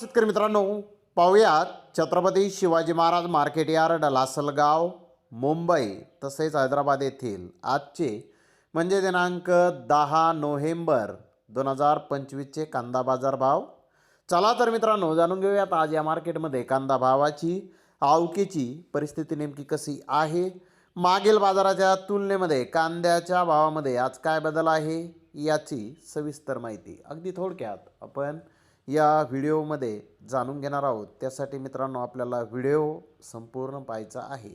शेतकरी मित्रांनो पाहूयात छत्रपती शिवाजी महाराज मार्केट यार्ड लासलगाव मुंबई तसेच हैदराबाद येथील आजचे म्हणजे दिनांक दहा नोव्हेंबर दोन हजार पंचवीसचे कांदा बाजार भाव. चला तर मित्रांनो जाणून घेऊयात आज या मार्केटमध्ये कांदा भावाची आवकेची परिस्थिती नेमकी कशी आहे? मागील बाजाराच्या तुलनेमध्ये कांद्याच्या भावामध्ये आज काय बदल आहे? याची सविस्तर माहिती अगदी थोडक्यात आपण या व्हिडिओमध्ये जाणून घेणार आहोत. त्यासाठी मित्रांनो आपल्याला व्हिडिओ संपूर्ण पाहायचा आहे.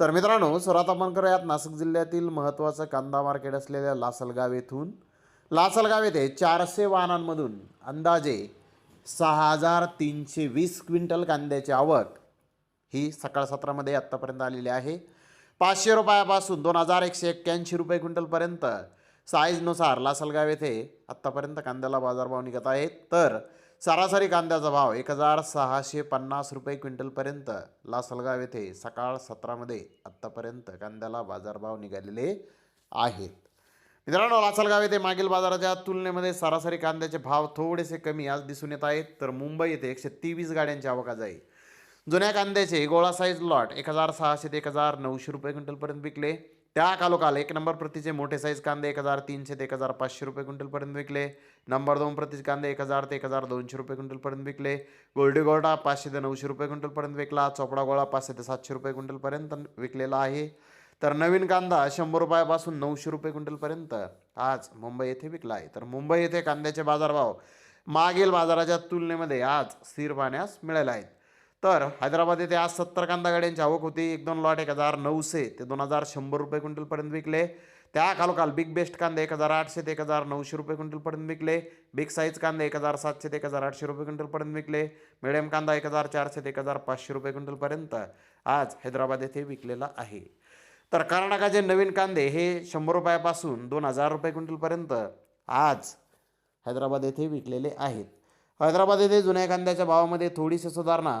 तर मित्रांनो सुरात आपण करूयात नाशिक जिल्ह्यातील महत्त्वाचं कांदा मार्केट असलेल्या लासलगाव येथून. लासलगाव येथे चारशे वाहनांमधून अंदाजे सहा हजार तीनशे वीस क्विंटल कांद्याची आवक ही सकाळ सत्रामध्ये आत्तापर्यंत आलेली आहे. पाचशे रुपयापासून दोन हजार एकशे एक्क्याऐंशी रुपये क्विंटलपर्यंत साईजनुसार लासलगाव येथे आत्तापर्यंत कांद्याला बाजारभाव निघत आहेत. तर सरासरी कांद्याचा भाव एक हजार सहाशे पन्नास रुपये क्विंटलपर्यंत लासलगाव येथे सकाळ सतरामध्ये आत्तापर्यंत कांद्याला बाजारभाव निघालेले आहेत. मित्रांनो लासलगाव येथे मागील बाजाराच्या तुलनेमध्ये सरासरी कांद्याचे भाव थोडेसे कमी आज दिसून येत आहेत. तर मुंबई येथे एकशे तेवीस गाड्यांची आवक आज आहे. जुन्या कांद्याचे गोळा साईज लॉट एक हजार सहाशे ते एक हजार नऊशे रुपये क्विंटलपर्यंत विकले. त्या कालोकाल एक नंबर प्रतीचे मोठे साईज कांदे एक हजार तीनशे ते एक हजार पाचशे रुपये क्विंटलपर्यंत विकले. नंबर दोन प्रतीचे कांदे एक हजार ते एक हजार दोनशे रुपये क्विंटलपर्यंत विकले. गोल्डी गोल्डा पाचशे ते नऊशे रुपये क्विंटलपर्यंत विकला. चोपडा गोळा पाचशे ते सातशे रुपये क्विंटलपर्यंत विकलेला आहे. तर नवीन कांदा शंभर रुपयापासून नऊशे रुपये क्विंटलपर्यंत आज मुंबई येथे विकला आहे. तर मुंबई येथे कांद्याचे बाजारभाव मागील बाजाराच्या तुलनेमध्ये आज स्थिर पाहण्यास मिळाले आहेत. तर हैदराबाद येथे आज सत्तर कांदा गाड्यांची आवक होती. एक दोन लॉट एक हजार नऊशे ते दोन हजार शंभर रुपये क्विंटलपर्यंत विकले. त्या खालोखाल बिग बेस्ट कांदे एक हजार आठशे ते एक हजार नऊशे रुपये क्विंटलपर्यंत विकले. बिग साईज कांदे एक हजार सातशे ते एक हजार आठशे रुपये क्विंटलपर्यंत विकले. मिडियम कांदा एक हजार चारशे ते एक हजार पाचशे रुपये क्विंटलपर्यंत आज हैदराबाद येथे विकलेला आहे. तर कर्नाटकाचे नवीन कांदे हे शंभर रुपयापासून दोन हजार रुपये क्विंटलपर्यंत आज हैदराबाद येथे विकलेले आहेत. हैदराबाद येथे जुन्या कांद्याच्या भावामध्ये थोडीशी सुधारणा